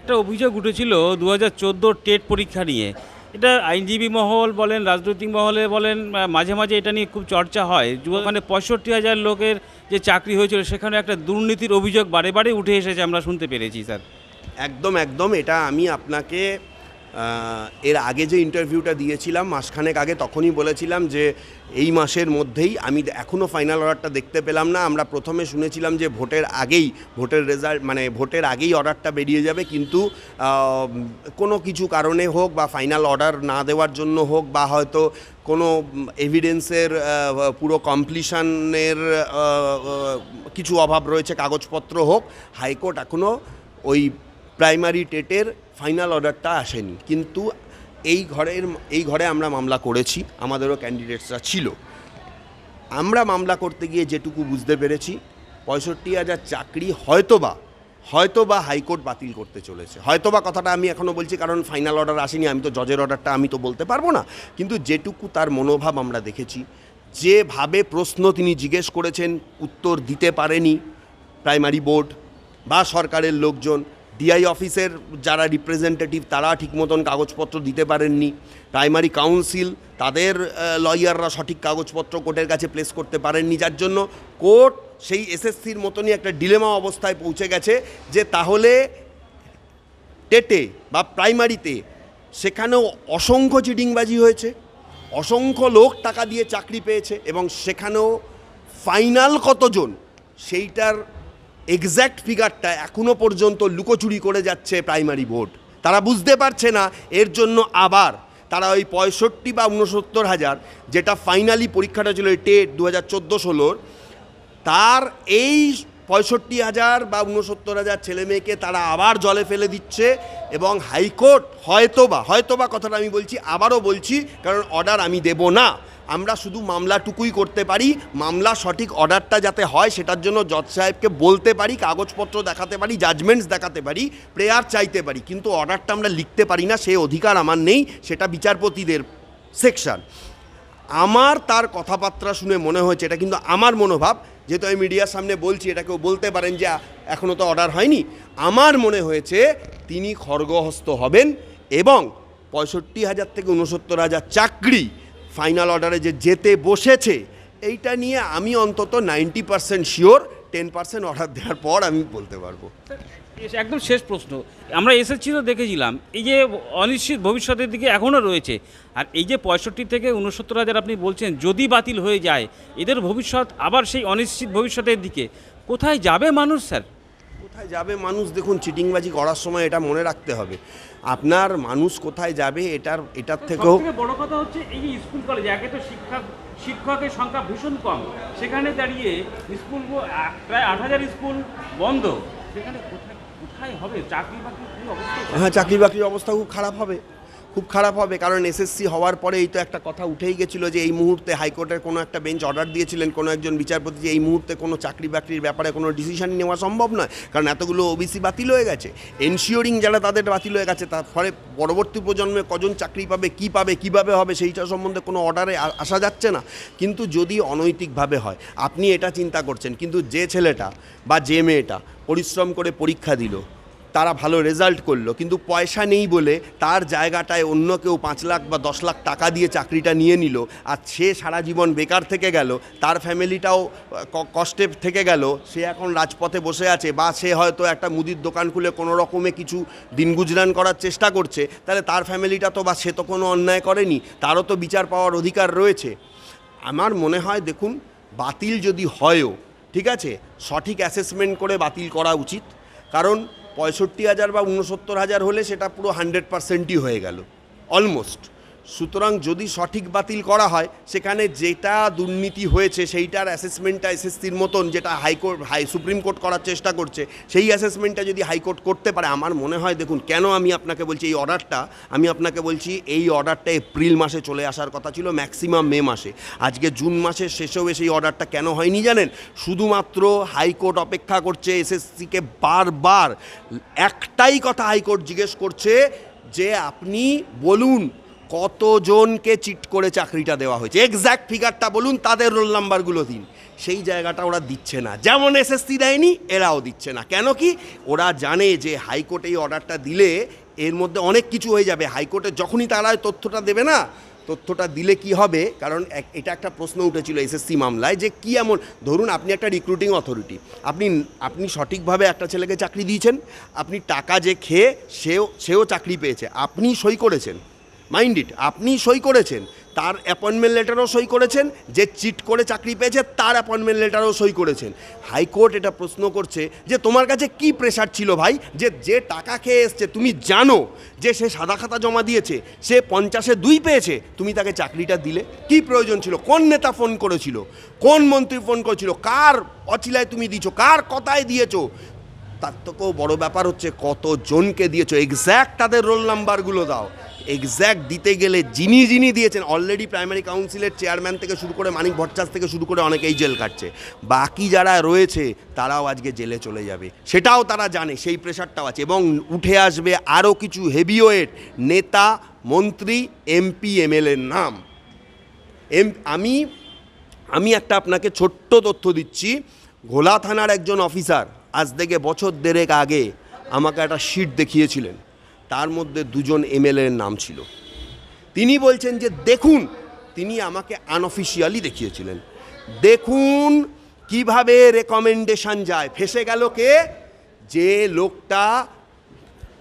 একটা অভিযোগ উঠেছিল দু হাজার টেট পরীক্ষা নিয়ে। এটা আইনজীবী মহল বলেন, রাজনৈতিক মহলে বলেন মাঝে মাঝে এটা নিয়ে খুব চর্চা হয়। মানে পঁয়ষট্টি হাজার লোকের যে চাকরি হয়েছিল, সেখানে একটা দুর্নীতির অভিযোগ বারে বারে উঠে এসেছে, আমরা শুনতে পেরেছি, স্যার। একদম একদম, এটা আমি আপনাকে এর আগে যে ইন্টারভিউটা দিয়েছিলাম, মাসখানেক আগে তখনই বলেছিলাম যে এই মাসের মধ্যেই আমি এখনও ফাইনাল অর্ডারটা দেখতে পেলাম না। আমরা প্রথমে শুনেছিলাম যে ভোটের আগেই, ভোটের রেজাল্ট মানে ভোটের আগেই অর্ডারটা বেরিয়ে যাবে। কিন্তু কোনো কিছু কারণে হোক বা ফাইনাল অর্ডার না দেওয়ার জন্য হোক বা হয়তো কোনো এভিডেন্সের পুরো কমপ্লিশনের কিছু অভাব রয়েছে, কাগজপত্র হোক, হাইকোর্ট এখনও ওই প্রাইমারি টেটের ফাইনাল অর্ডারটা আসেনি। কিন্তু এই ঘরের, এই ঘরে আমরা মামলা করেছি, আমাদেরও ক্যান্ডিডেটসরা ছিল। আমরা মামলা করতে গিয়ে যেটুকু বুঝতে পেরেছি, পঁয়ষট্টি হাজার চাকরি হয়তোবা হয়তোবা হাইকোর্ট বাতিল করতে চলেছে। হয়তোবা কথাটা আমি এখনও বলছি, কারণ ফাইনাল অর্ডার আসেনি, আমি তো জজের অর্ডারটা আমি তো বলতে পারব না। কিন্তু যেটুকু তার মনোভাব আমরা দেখেছি, যেভাবে প্রশ্ন তিনি জিজ্ঞেস করেছেন, উত্তর দিতে পারেনি প্রাইমারি বোর্ড বা সরকারের লোকজন ডিআই অফিসের যারা রিপ্রেজেন্টেটিভ তারা ঠিক মতন কাগজপত্র দিতে পারেননি। প্রাইমারি কাউন্সিল তাদের লয়াররা সঠিক কাগজপত্র কোর্টের কাছে প্লেস করতে পারেননি। যার জন্য কোর্ট সেই এসএসসির মতনই একটা ডিলেমা অবস্থায় পৌঁছে গেছে যে তাহলে টেটে বা প্রাইমারিতে সেখানেও অসংখ্য চিটিংবাজি হয়েছে, অসংখ্য লোক টাকা দিয়ে চাকরি পেয়েছে এবং সেখানেও ফাইনাল কতজন সেইটার এক্স্যাক্ট ফিগারটা এখনও পর্যন্ত লুকোচুরি করে যাচ্ছে প্রাইমারি বোর্ড তারা বুঝতে পারছে না, এর জন্য আবার তারা ওই পঁয়ষট্টি বা উনসত্তর হাজার, যেটা ফাইনালি পরীক্ষাটা ছিল টেট দু হাজার চোদ্দ ষোলোর, তার এই পঁয়ষট্টি হাজার বা উনসত্তর হাজার ছেলে মেয়েকে তারা আবার জলে ফেলে দিচ্ছে এবং হাইকোর্ট হয়তোবা হয়তোবা কথাটা আমি বলছি, আবারও বলছি, কারণ অর্ডার আমি দেব না। আমরা শুধু মামলাটুকুই করতে পারি, মামলা সঠিক অর্ডারটা যাতে হয় সেটার জন্য জজ সাহেবকে বলতে পারি, কাগজপত্র দেখাতে পারি জাজমেন্টস দেখাতে পারি প্রেয়ার চাইতে পারি, কিন্তু অর্ডারটা আমরা লিখতে পারি না, সে অধিকার আমার নেই, সেটা বিচারপতিদের সেকশন আমার তার কথাবার্তা শুনে মনে হয়েছে, এটা কিন্তু আমার মনোভাব। যেহেতু আমি মিডিয়ার সামনে বলছি এটা কেউ বলতে পারেন যে এখনও তো অর্ডার হয়নি। আমার মনে হয়েছে, তিনি খড়গহস্ত হবেন এবং পঁয়ষট্টি হাজার থেকে উনসত্তর হাজার চাকরি ফাইনাল অর্ডারে যে যেতে বসেছে, এইটা নিয়ে আমি অন্তত ninety percent sure ten percent order দেওয়ার পর আমি বলতে পারব। একদম শেষ প্রশ্ন। আমরা এসএসসি তো দেখেছিলাম এই যে অনিশ্চিত ভবিষ্যতের দিকে এখনও রয়েছে আর এই যে পঁয়ষট্টি থেকে উনসত্তর হাজার আপনি বলছেন যদি বাতিল হয়ে যায় এদের ভবিষ্যৎ আবার সেই অনিশ্চিত ভবিষ্যতের দিকে। কোথায় যাবে মানুষ স্যার? কোথায় যাবে মানুষ? দেখুন চিটিংবাজি করার সময় এটা মনে রাখতে হবে। আপনার মানুষ কোথায় যাবে এটার এটার থেকেও বড় কথা হচ্ছে এই যে স্কুল কলেজ একে তো শিক্ষা শিক্ষকের সংখ্যা ভীষণ কম। সেখানে দাঁড়িয়ে স্কুল প্রায় আট হাজার স্কুল বন্ধ। সেখানে কোথায় হ্যাঁ চাকরি বাকরির অবস্থা খুব খারাপ হবে। খুব খারাপ হবে, কারণ এসএসসি হওয়ার পরে এই তো একটা কথা উঠেই গেছিল যে এই মুহূর্তে হাইকোর্টের কোনো একটা বেঞ্চ অর্ডার দিয়েছিলেন কোনো একজন বিচারপতি যে এই মুহূর্তে কোনো চাকরি বাকরির ব্যাপারে কোনো ডিসিশন নেওয়া সম্ভব নয়, কারণ এতগুলো ওবিসি বাতিল হয়ে গেছে। এনশিওরিং যারা তাদের বাতিল হয়ে গেছে, তার ফলে পরবর্তী প্রজন্মে কজন চাকরি পাবে, কি পাবে, কীভাবে হবে সেইটা সম্বন্ধে কোনো অর্ডারে আসা যাচ্ছে না। কিন্তু যদি অনৈতিকভাবে হয়, আপনি এটা চিন্তা করছেন, কিন্তু যে ছেলেটা বা যে মেয়েটা পরিশ্রম করে পরীক্ষা দিল তারা ভালো রেজাল্ট করল। কিন্তু পয়সা নেই বলে তার জায়গাটায় অন্য কেউ পাঁচ লাখ বা দশ লাখ টাকা দিয়ে চাকরিটা নিয়ে নিল আর সে সারা জীবন বেকার থেকে গেল, তার ফ্যামিলিটাও কষ্টে থেকে গেল, সে এখন রাজপথে বসে আছে বা সে হয়তো একটা মুদির দোকান খুলে কোনো রকমে কিছু দিন গুজরান করার চেষ্টা করছে, তাহলে তার ফ্যামিলিটা তো বা সে তো কোনো অন্যায় করেনি, তারও তো বিচার পাওয়ার অধিকার রয়েছে। আমার মনে হয় দেখুন, বাতিল যদি হয়ও, ঠিক আছে? সঠিক অ্যাসেসমেন্ট করে বাতিল করা উচিত। কারণ পঁয়ষট্টি হাজার বা উনসত্তর হাজার হলে সেটা পুরো হান্ড্রেড পার্সেন্টই হয়ে গেল অলমোস্ট সুতরাং যদি সঠিক বাতিল করা হয়, সেখানে যেটা দুর্নীতি হয়েছে, সেইটার অ্যাসেসমেন্টটা এসএসসির মতন যেটা হাইকোর্ট, হাই, সুপ্রিম কোর্ট করার চেষ্টা করছে, সেই অ্যাসেসমেন্টটা যদি হাইকোর্ট করতে পারে, আমার মনে হয় দেখুন, কেন আমি আপনাকে বলছি এই অর্ডারটা আমি আপনাকে বলছি এই অর্ডারটা এপ্রিল মাসে চলে আসার কথা ছিল ম্যাক্সিমাম মে মাসে। আজকে জুন মাসের শেষেও এসে এই অর্ডারটা কেন হয়নি জানেন? শুধুমাত্র হাইকোর্ট অপেক্ষা করছে এসএসসিকে বারবার। একটাই কথা হাইকোর্ট জিজ্ঞেস করছে যে, আপনি বলুন কতজনকে চিট করে চাকরিটা দেওয়া হয়েছে। এক্স্যাক্ট ফিগারটা বলুন, তাদের রোল নাম্বারগুলো দিন। সেই জায়গাটা ওরা দিচ্ছে না। যেমন এসএসসি দেয়নি, এরাও দিচ্ছে না। কেন কি? ওরা জানে যে হাইকোর্টে এই অর্ডারটা দিলে এর মধ্যে অনেক কিছু হয়ে যাবে। হাইকোর্টে যখনই তারা তথ্যটা দেবে না, তথ্যটা দিলে কি হবে? কারণ এটা একটা প্রশ্ন উঠেছিল এসএসসি মামলায় যে কি এমন ধরুন আপনি একটা রিক্রুটিং অথরিটি আপনি আপনি সঠিকভাবে একটা ছেলেকে চাকরি দিয়েছেন, আপনি টাকা যে খেয়ে সেও সেও চাকরি পেয়েছে, আপনি সই করেছেন। মাইন্ড ইট আপনি সই করেছেন, তার অ্যাপয়েন্টমেন্ট লেটারও সই করেছেন, যে চিট করে চাকরি পেয়েছে, তার অ্যাপয়েন্টমেন্ট লেটারও সই করেছেন। হাইকোর্ট এটা প্রশ্ন করছে যে, তোমার কাছে কি প্রেশার ছিল ভাই? যে যে টাকা খেয়ে এসছে, তুমি জানো যে সে সাদা খাতা জমা দিয়েছে, সে পঞ্চাশে দুই পেয়েছে, তুমি তাকে চাকরিটা দিলে? কি প্রয়োজন ছিল? কোন নেতা ফোন করেছিল? কোন মন্ত্রী ফোন করেছিল? কার অচিলায় তুমি দিছো? কার কথায় দিয়েছ? তার থেকেও বড় ব্যাপার হচ্ছে কতজনকে দিয়েছ? এক্স্যাক্ট তাদের রোল নাম্বারগুলো দাও। এক্স্যাক্ট দিতে গেলে যিনি যিনি দিয়েছেন অলরেডি প্রাইমারি কাউন্সিলের চেয়ারম্যান থেকে শুরু করে মানিক ভট্টাস থেকে শুরু করে অনেকেই জেল কাটছে বাকি যারা রয়েছে, তারাও আজকে জেলে চলে যাবে। সেটাও তারা জানে, সেই প্রেশারটাও আছে। এবং উঠে আসবে আরও কিছু হেভিওয়েট নেতা, মন্ত্রী এমপি এমএলএর নাম। এম, আমি আমি একটা আপনাকে ছোট্ট তথ্য দিচ্ছি। ঘোলা থানার একজন অফিসার আজ থেকে বছর দেড়েক আগে আমাকে একটা শিট দেখিয়েছিলেন। তার মধ্যে দুজন এমএলএর নাম ছিল। তিনি বলছেন যে, দেখুন, তিনি আমাকে আনঅফিসিয়ালি দেখিয়েছিলেন। দেখুন কীভাবে রেকমেন্ডেশন যায়। ফেসে গেল কে? যে লোকটা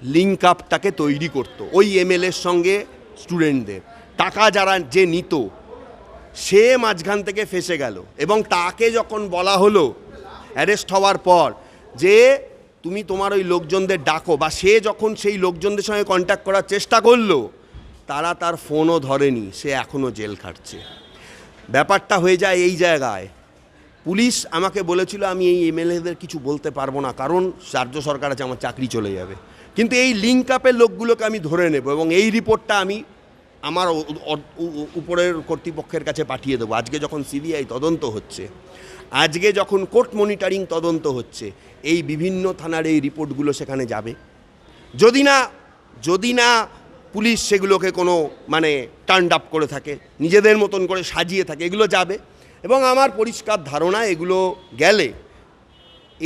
লিঙ্ক আপটাকে তৈরি করতো। ওই এমএলএর সঙ্গে স্টুডেন্টদের টাকা যারা যে নিত, সে মাঝখান থেকে ফেসে গেল। এবং তাকে যখন বলা হলো অ্যারেস্ট হওয়ার পর যে তুমি তোমার ওই লোকজনদের ডাকো বা সে যখন সেই লোকজনদের সঙ্গে কন্ট্যাক্ট করার চেষ্টা করল, তারা তার ফোনও ধরেনি, সে এখনও জেল খাটছে। ব্যাপারটা হয়ে যায় এই জায়গায়। পুলিশ আমাকে বলেছিল, আমি এই এমএলএদের কিছু বলতে পারব না, কারণ রাজ্য সরকার আছে, আমার চাকরি চলে যাবে। কিন্তু এই লিঙ্ক আপের লোকগুলোকে আমি ধরে নেব এবং এই রিপোর্টটা আমি আমার উপরের কর্তৃপক্ষের কাছে পাঠিয়ে দেবো। আজকে যখন সিবিআই তদন্ত হচ্ছে, আজকে যখন কোর্ট মনিটরিং তদন্ত হচ্ছে, এই বিভিন্ন থানার এই রিপোর্টগুলো সেখানে যাবে। যদি না যদি না পুলিশ সেগুলোকে কোনো মানে টার্ন আপ করে থাকে, নিজেদের মতন করে সাজিয়ে থাকে, এগুলো যাবে। এবং আমার পরিষ্কার ধারণা, এগুলো গেলে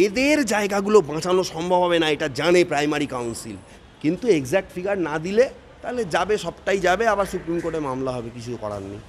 এদের জায়গাগুলো বাঁচানো সম্ভব হবে না, এটা জানে প্রাইমারি কাউন্সিল কিন্তু এক্স্যাক্ট ফিগার না দিলে তাহলে যাবে সবটাই যাবে আবার সুপ্রিম কোর্টে মামলা হবে কিছু করার নেই।